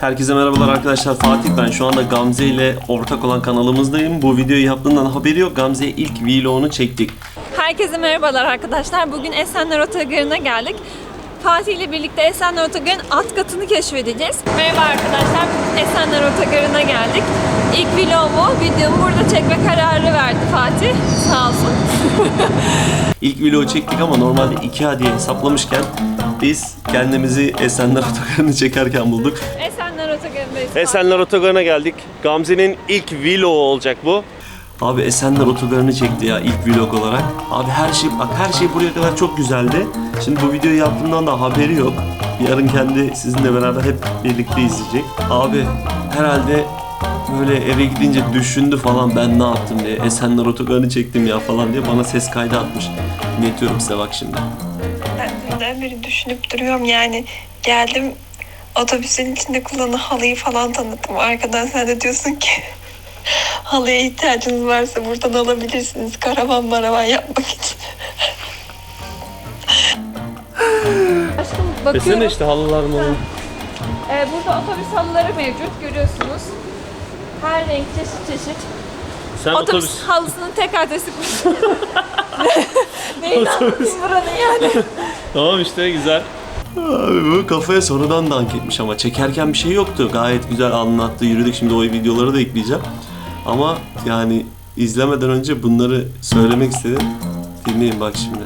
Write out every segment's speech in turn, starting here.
Herkese merhabalar arkadaşlar Fatih ben şu anda Gamze ile ortak olan kanalımızdayım. Bu videoyu yaptığından haberi yok. Gamze'ye ilk vlogunu çektik. Herkese merhabalar arkadaşlar. Bugün Esenler Otogarı'na geldik. Fatih ile birlikte Esenler Otogarı'nın alt katını keşfedeceğiz. Merhaba arkadaşlar. Bugün Esenler Otogarı'na geldik. İlk vlogumu, videomu burada çekme kararı verdi Fatih. Sağ olsun. İlk vlogu çektik ama normalde 2A diye hesaplamışken biz kendimizi Esenler Otogarı'nı çekerken bulduk. Esenler Otogarı'ndayız. Esenler Otogarı'na geldik. Gamze'nin ilk vlogu olacak bu. Abi Esenler Otogarı'nı çekti ya ilk vlog olarak. Abi her şey bak her şey buraya kadar çok güzeldi. Şimdi bu videoyu yaptığımdan da haberi yok. Yarın kendi sizinle beraber hep birlikte izleyecek. Abi herhalde böyle eve gidince düşündü falan ben ne yaptım diye. Esenler Otogarı'nı çektim ya falan diye bana ses kaydı atmış. Dinletiyorum size bak şimdi. Ben dünden beri düşünüp duruyorum yani geldim otobüsün içinde kullanılan halıyı falan tanıttım. Arkadan sen de diyorsun ki halıya ihtiyacınız varsa buradan alabilirsiniz. Karavan maravan yapmak için. Aşkım bakıyorum. işte halılar mı? Ee, burada otobüs halıları mevcut. Görüyorsunuz. Her renk çeşit çeşit. Sen Otobüs, halısının tek adresi bu. Neyi anlatayım buranın yani? Tamam işte güzel. Abi bu kafaya sonradan dank etmiş ama çekerken bir şey yoktu. Gayet güzel anlattı, yürüdük. Şimdi o videoları da ekleyeceğim. Ama yani izlemeden önce bunları söylemek istedim. Dinleyin bak şimdi.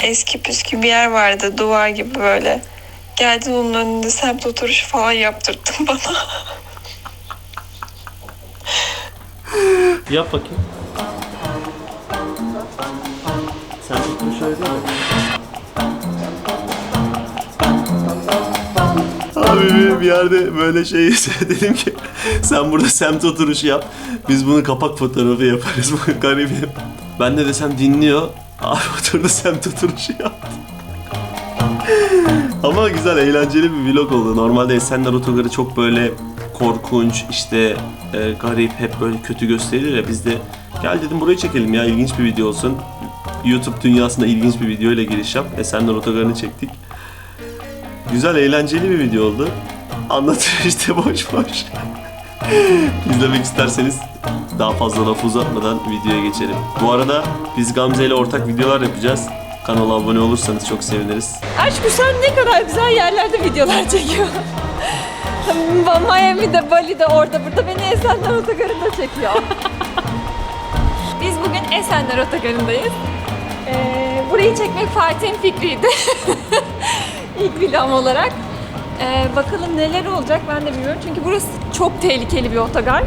Eski püskü bir yer vardı duvar gibi böyle. Geldim onun önünde semt oturuşu falan yaptırttın bana. Yap bakayım. Sen şöyle değil mi? Abi bir yerde böyle şey dedim ki sen burada semt oturuşu yap. Biz bunu kapak fotoğrafı yaparız bu garibim. Ben de desem dinliyor. Abi oturdu semt oturuşu yaptı. Ama güzel eğlenceli bir vlog oldu. Normalde Esenler Otogarı çok böyle korkunç işte e, garip hep böyle kötü gösterilir ya biz de gel dedim burayı çekelim ya ilginç bir video olsun. YouTube dünyasında ilginç bir video ile giriş yap. Esenler Otogarı'nı çektik. Güzel eğlenceli bir video oldu. Anlatıyor işte boş boş. İzlemek isterseniz daha fazla laf uzatmadan videoya geçelim. Bu arada biz Gamze ile ortak videolar yapacağız. Kanala abone olursanız çok seviniriz. Aşkım sen ne kadar güzel yerlerde videolar çekiyor. Miami'de, Bali'de, orada burada beni Esenler Otogarı'nda çekiyor. Biz bugün Esenler Otogarı'ndayız. Ee, burayı çekmek Fatih'in fikriydi. İlk vlogum olarak. Ee, bakalım neler olacak ben de bilmiyorum. Çünkü burası çok tehlikeli bir otogar.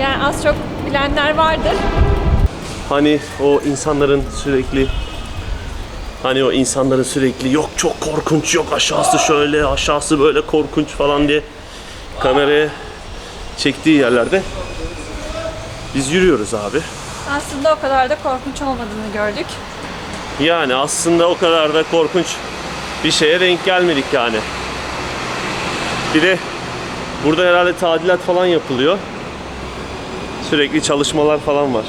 Yani az çok bilenler vardır. Hani o insanların sürekli hani o insanların sürekli yok çok korkunç yok aşağısı şöyle aşağısı böyle korkunç falan diye kameraya çektiği yerlerde biz yürüyoruz abi. Aslında o kadar da korkunç olmadığını gördük. Yani aslında o kadar da korkunç bir şeye denk gelmedik yani. Bir de burada herhalde tadilat falan yapılıyor. Sürekli çalışmalar falan var.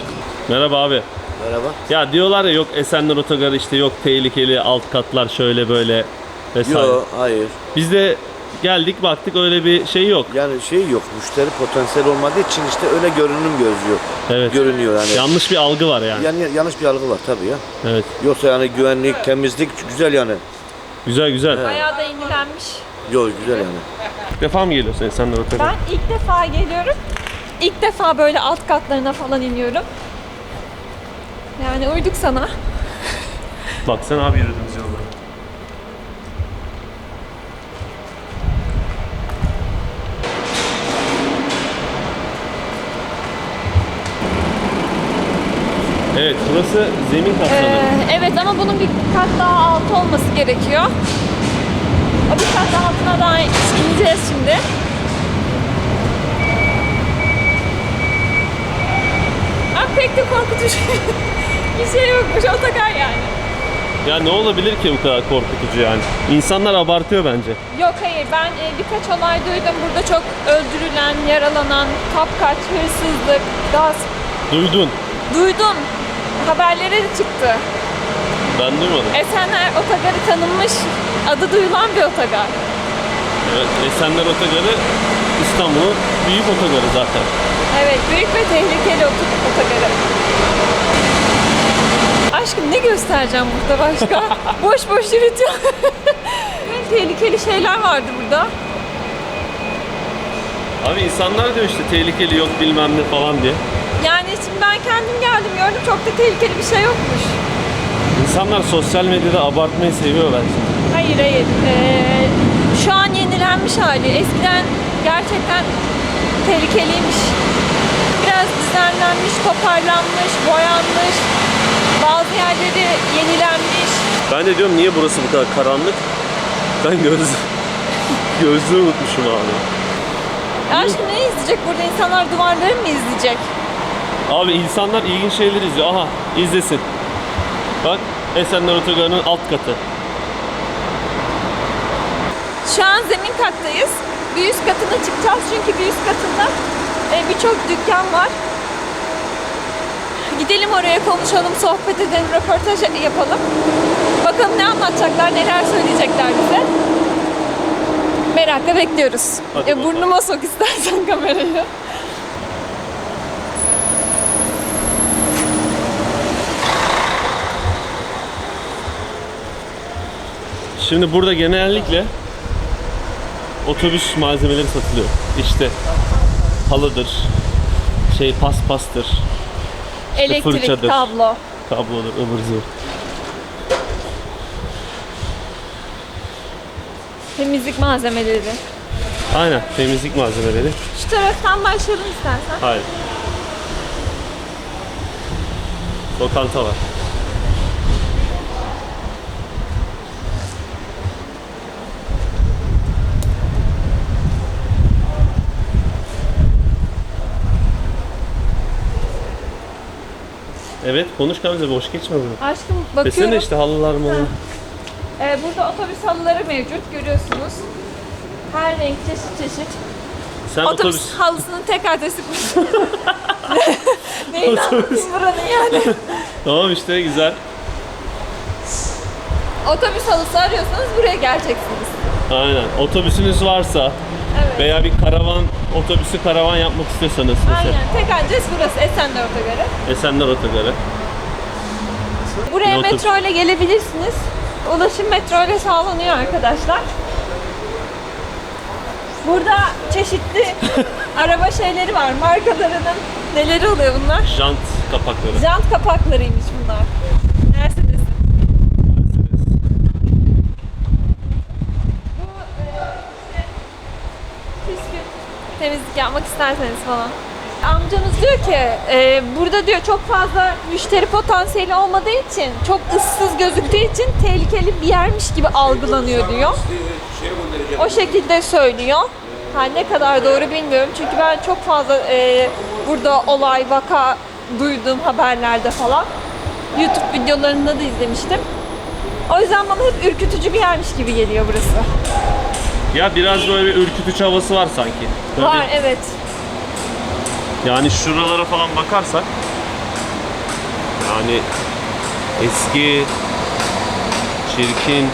Merhaba abi. Merhaba. Ya diyorlar ya yok Esenler Otogarı işte yok tehlikeli alt katlar şöyle böyle vesaire. Yok, hayır. Biz de geldik baktık öyle bir şey yok. Yani şey yok, müşteri potansiyel olmadığı için işte öyle görünüm gözüyor. Evet. Görünüyor yani. Yanlış bir algı var yani. Yani yanlış bir algı var tabii ya. Evet. Yoksa yani güvenlik, temizlik güzel yani. Güzel güzel. Bayağı da yenilenmiş. Yok güzel yani. İlk defa mı geliyorsun Esenler Otogarı? Ben ilk defa geliyorum. İlk defa böyle alt katlarına falan iniyorum. Yani uyduk sana. Baksana abi yürüdüğümüz yolda. Evet, burası zemin kat. Ee, evet ama bunun bir kat daha altı olması gerekiyor. O bir kat altına daha ineceğiz şimdi. Aa, pek de korkutucu bir şey yokmuş otogar yani. Ya ne olabilir ki bu kadar korkutucu yani? İnsanlar abartıyor bence. Yok hayır ben e, birkaç olay duydum. Burada çok öldürülen, yaralanan, kapkaç, hırsızlık, gaz Duydun. duydum. Haberlere de çıktı. Ben duymadım. Esenler Otogarı tanınmış, adı duyulan bir otogar. Evet, Esenler Otogarı İstanbul'un büyük otogarı zaten. Evet, büyük ve tehlikeli oto- otogarı. Aşkım ne göstereceğim burada başka? boş boş yürütüyor. tehlikeli şeyler vardı burada. Abi insanlar diyor işte tehlikeli yok bilmem ne falan diye. Yani şimdi ben kendim geldim gördüm çok da tehlikeli bir şey yokmuş. İnsanlar sosyal medyada abartmayı seviyor bence. Hayır hayır. Ee, şu an yenilenmiş hali. Eskiden gerçekten tehlikeliymiş. Biraz düzenlenmiş, toparlanmış, boyanmış. Bazı yerleri yenilenmiş. Ben de diyorum niye burası bu kadar karanlık? Ben göz gözlüğü unutmuşum abi. Aşkım ne izleyecek burada? İnsanlar duvarları mı izleyecek? Abi insanlar ilginç şeyler izliyor. Aha izlesin. Bak Esenler Otogarı'nın alt katı. Şu an zemin kattayız. Bir üst katına çıkacağız çünkü bir üst katında e, birçok dükkan var. Gidelim oraya konuşalım, sohbet edelim, röportaj yapalım. Bakalım ne anlatacaklar, neler söyleyecekler bize. Merakla bekliyoruz. Hadi E, burnuma sok istersen kamerayı. Şimdi burada genellikle otobüs malzemeleri satılıyor. İşte halıdır, şey paspastır, Elektrik, fırçadır. kablo. kablodur, ıvır zıvır. Temizlik malzemeleri. Aynen temizlik malzemeleri. Şu taraftan başlayalım istersen. Hayır. Lokanta var. Evet konuş Gamze boş geçme bunu. Aşkım bakıyorum. Desene işte halılar mı? Ee, burada otobüs halıları mevcut görüyorsunuz. Her renk çeşit çeşit. Sen Otobüs, otobüs, halısının tek adresi bu. Neyin anlatayım buranın yani? Tamam işte güzel. Otobüs halısı arıyorsanız buraya geleceksiniz. Aynen. Otobüsünüz varsa Evet. veya bir karavan, otobüsü karavan yapmak istiyorsanız mesela. Aynen. Tek adres burası Esenler Otogarı. Esenler Otogarı. Buraya Otobüs. metro ile gelebilirsiniz. Ulaşım metro ile sağlanıyor arkadaşlar. Burada çeşitli araba şeyleri var. Markalarının neleri oluyor bunlar? Jant kapakları. Jant kapaklarıymış bunlar. Mercedes'in. Bu e, işte püskül temizlik yapmak isterseniz falan. Amcanız diyor ki e, burada diyor çok fazla müşteri potansiyeli olmadığı için çok ıssız gözüktüğü için tehlikeli bir yermiş gibi algılanıyor diyor. O şekilde söylüyor. Ha, ne kadar doğru bilmiyorum çünkü ben çok fazla e, burada olay vaka duydum haberlerde falan. YouTube videolarında da izlemiştim. O yüzden bana hep ürkütücü bir yermiş gibi geliyor burası. Ya biraz böyle bir ürkütücü havası var sanki. Böyle Var evet. Yani şuralara falan bakarsak yani eski çirkin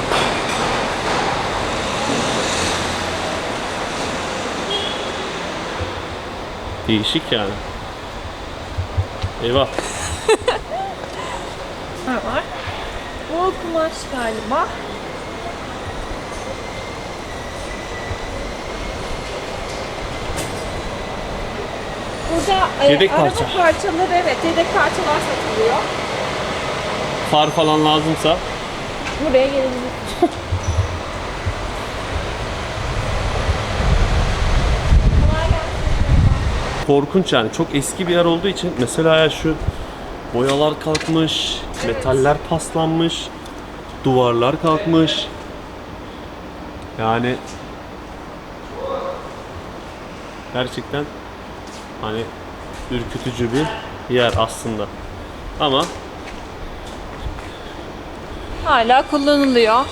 değişik yani. Eyvah. Ne var? Bu kumaş galiba. Burada e, Yedek araba parça. parçaları evet yedek parçalar satılıyor. Far falan lazımsa Buraya gelebilir. Kolay gelsin. korkunç yani. Çok eski bir yer olduğu için mesela ya şu boyalar kalkmış, metaller paslanmış, duvarlar kalkmış. Yani gerçekten hani ürkütücü bir yer aslında. Ama Hala kullanılıyor.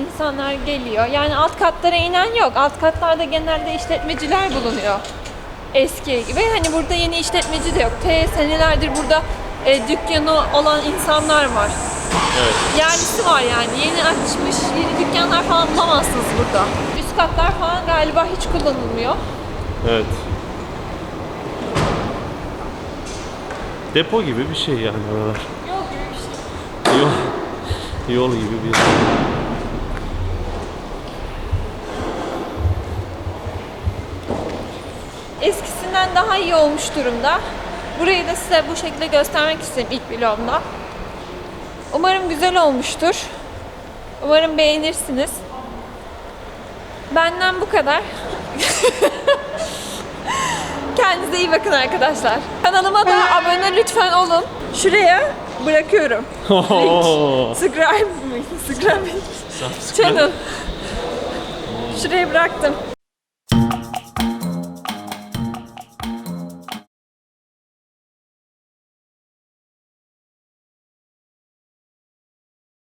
İnsanlar geliyor. Yani alt katlara inen yok. Alt katlarda genelde işletmeciler bulunuyor. Eski gibi. Hani burada yeni işletmeci de yok. T senelerdir burada e, dükkanı olan insanlar var. evet Yerlisi var yani. Yeni açmış, yeni dükkanlar falan bulamazsınız burada. Üst üst katlar falan galiba hiç kullanılmıyor. Evet. Depo gibi bir şey yani oralar. Yol gibi bir şey. Yol, yol gibi bir yer. Eskisinden daha iyi olmuş durumda. Burayı da size bu şekilde göstermek istedim ilk vlogumda. Umarım güzel olmuştur. Umarım beğenirsiniz. Benden bu kadar. Kendinize iyi bakın arkadaşlar. Kanalıma da abone lütfen olun. Şuraya bırakıyorum. Subscribe mı? Subscribe. Channel. Şuraya bıraktım.